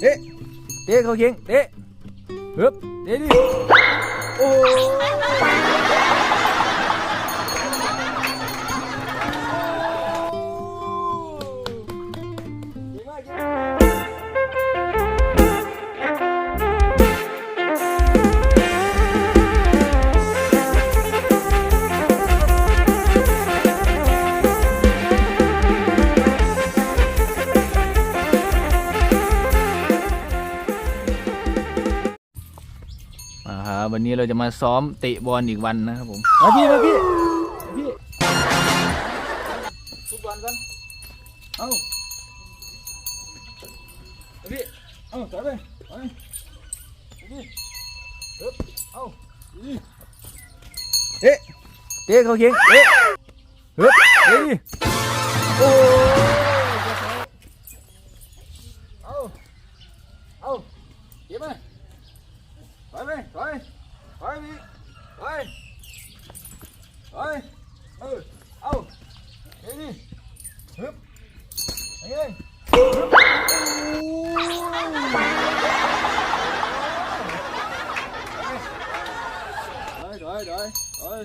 เตะเตะเขาเคียงเตะฮึบเตะดิโอ้ วันนี้เราจะมาซ้อมเตะบอลอีกวันนะครับผมมาพี่มาพี่มาพี่ฟุตบอลกันเอ้ามาพี่เอ้าต่อยไปไปมาพี่ฮึบเอ้าดีเตะเตะเขาเคียงเตะฮึบเตะดิโอ้ยเอาเอาเก็บไป ถอยไปถอยถอยพี่ถอยถอยเออเอาเฮ้ยนี่ฮึบ เฮ้ยฮึบโอ้ยถอยถอยถอย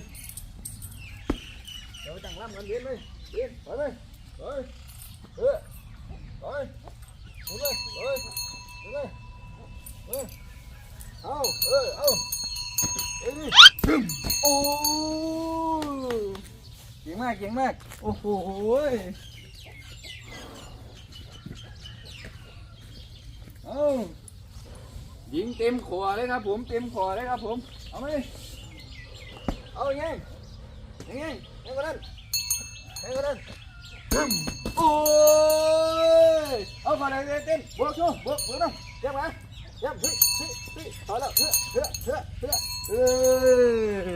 เดี๋ยวไปตั้งลำกันเวียนเลย เอายิงเต็มขวเลยครับ ผมเต็มขวเลยครับ ผม เอาไหมเอาอย่างไงอย่างไงยังกันนั้นยังกันนั้นโอ้ยเอาก่อนเลยเต้นบวกชูบวกบวกน้องเรียบร้อยยับเฮ้ยเฮ้ยเฮ้ยพอแล้วเฮ้ยเฮ้ยเฮ้ยเฮ้ยเออ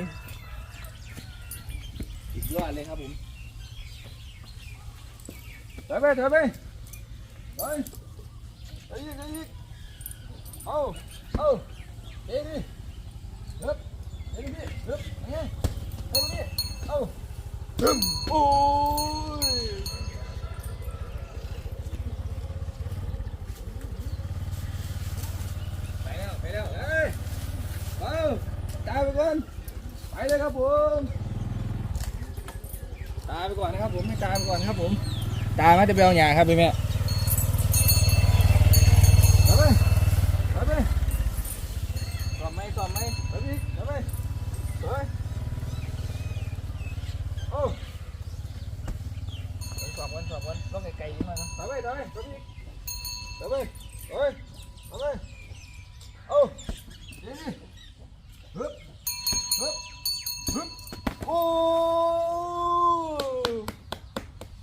อีกยอดเลยครับผมถอยไปถอยไปไป อีกอีกเอาเอาเฮ้ยดิเฮ้ยเฮ้ยดิเฮ้ยเฮ้ยเฮ้ยดิเอาโอ้ยไปแล้วไปแล้วเอ้ยเอาตามไปก่อนไปเลยครับผมตามไปก่อนนะครับผมให้ตามไปก่อนครับผมตามมาจะไปเอาหยาครับพี่แม่ ไปไปไปไปกล่อมไหมกล่อมไหมไปพี่ไปไปไปโอ้ไปสอบกันสอบกันต้องไกลๆยิ่งมากนะไปไปไปไปไปพี่ไปไปไปไปไปเอาดีดีฮึบฮึบฮึบโอ้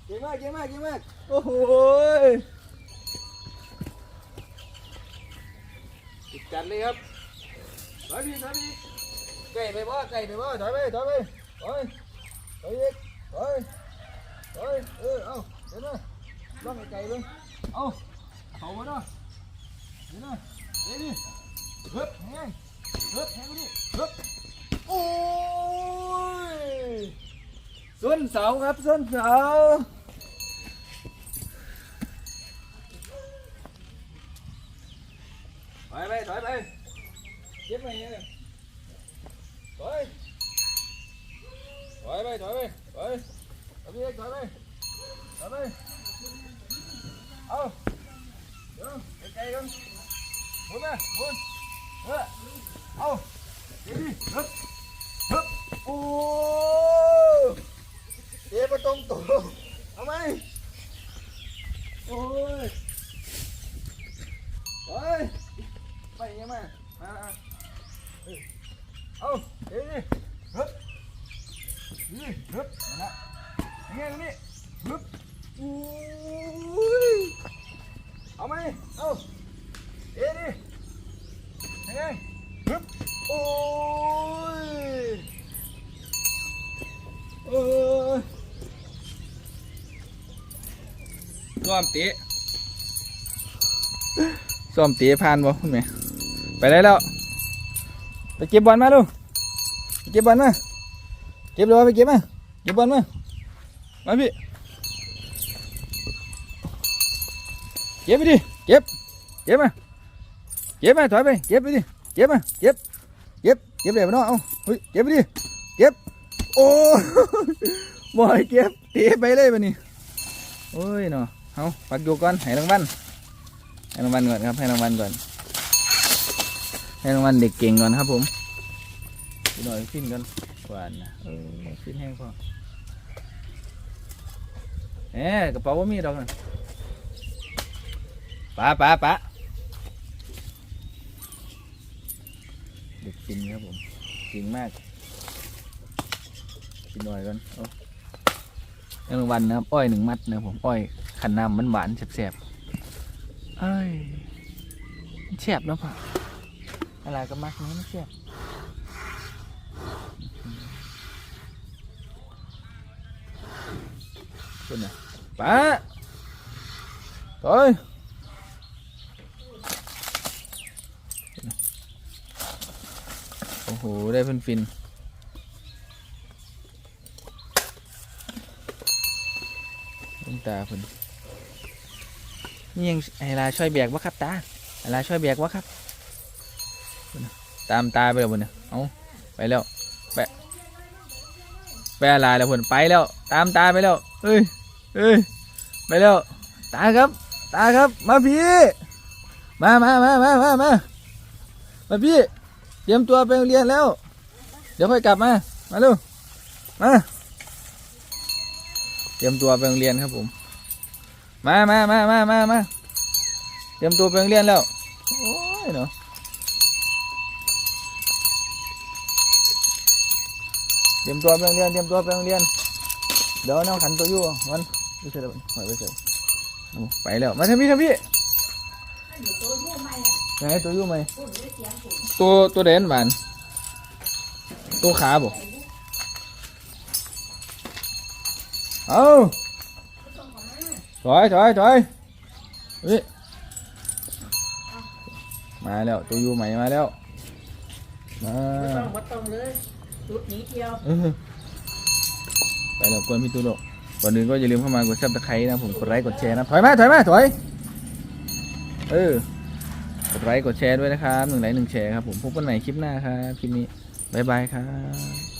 เก่งมากเก่งมากเก่งมากโอ้โหยติด จัดเลยครับถอยพี่ถอยพี่ไก่ไปบ่ไก่ไปบ่ถอยไปถอยไปถอยถอยอีกถอยถอยเออเอาเดี๋ยวนะลองไก่ไปเอาเขามาเนาะเดี๋ยวนะเดี๋ยวดิฮึบแห้งฮึบแห้งดิเฮึบโอ้ยส้นเสาครับส้นเสาถอยไปถอยไป เก็บไปเนี่ยถอยถอยไปถอยไปถอยถอยไปถอยไปถอยไป เอาเดี๋ยวไกลๆกันหมุนมาหมุนเออเอาเดี๋ยวดิฮึบฮึบโอ้เดี๋ยวมาตรงตัวเอาไหมโอ้ยเฮ้ยไปยังไงมามาเฮ้ยเอาเดี๋ยวดิฮึบนี่ฮึบนั่นละยังไงตรงนี้ฮึบโอ้ยเอาไหมเอาเดี๋ยวดิยังไงฮึบโอ้ยเออซ้อมเตะซ้อมเตะผ่านบ่คุณแม่ไปได้แล้ว ไปเก็บบอลมาลูกเก็บบอลมาเก็บเลยไปเก็บมาเก็บบอลมามาพี่เก็บไปดิเก็บเก็บมาเก็บมาถอยไปเก็บไปดิเก็บมาเก็บเก็บเก็บเลยมาเนาะเอาเฮ้ยเก็บไปดิเก็บโอ้บ่ให้เก็บเตะไปเลยบัดนี้โอ้ยเนาะเอาปักอยู่ก่อนให้รางวัลให้รางวัลก่อนครับให้รางวัลก่อน ให้รางวัลเด็กเก่งก่อนครับผมดูหน่อยฟินกันหวานนะเออฟินแห้งพอเอ๊กระเป๋าว่ามีดอกนะป๋าป๋าป๋าเด็กฟินครับผมเก่งมากกินหน่อยก่อนเอาให้รางวัลนะครับ อ้อยหนึ่งมัดนะครับผมอ้อยขันน้ำมันหวานๆแสบๆเอ้ยมันแสบเนาะพ่ อะไรก็มากนี้ไม่เชื่อคนน่ะป้าเฮ้ยโอ้โห ได้ฟินฟินตาคุณนี่ยังอะไรช่วยแบกวะครับตาอะไรช่วยแบกวะครับ ตามตาไปแล้วบนเนี่ยเอาไปแล้วไปไปอะไรแล้วผลไปแล้ว ตามตาไปแล้วเอ้ยเอ้ยไปแล้ว ตาครับ ตาครับ มาพี่ มามามามามามามาพี่ เตรียมตัวไปโรงเรียนแล้ว เดี๋ยวค่อยกลับมา มาเร็วมา เตรียมตัวไปโรงเรียนครับผม มามามามามามาเตรียมตัวไปโรงเรียนแล้ว โอ้ยเนาะ เตรียมตัวไปโรงเรียนเตรียมตัวไปโรงเรียนเดี๋ยวน้องขันตัวอยู่มันไม่ใช่แล้วหอยไปใส่ไปแล้วมาทำพี่ทำพี่ไหนตัวอยู่ไหมตัวตัวเด่นบานตัวขาบ่เอาถอยถอยถอยนี่มาแล้วตัวอยู่ใหม่มาแล้วมาไม่ต้องมาต้องเลย จุดนี้เดียวเออไปแล้วกวนพี่ตู้โลกก่อนอื่นก็อย่าลืมเข้ามากดซับสไครต์นะผมกดไลค์กดแชร์นะถอยมาถอยมาถอยเออกดไลค์กดแชร์ด้วยนะครับหนึ่งไลค์หนึ่งแชร์ครับผมพบกันใหม่คลิปหน้าครับคลิปนี้บ๊ายบายครับ